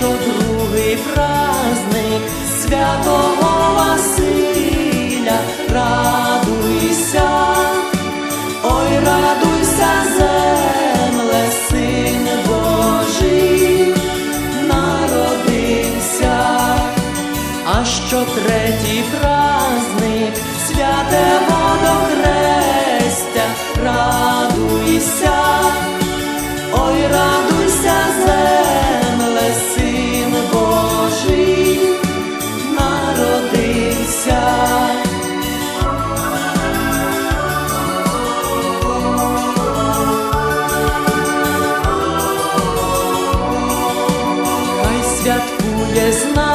що другий праздник свято. Yes, my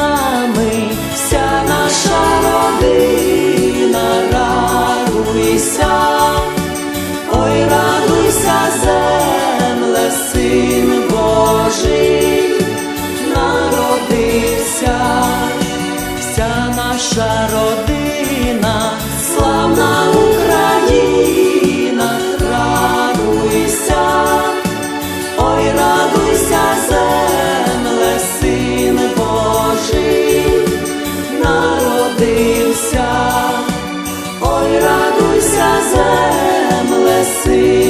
земле син.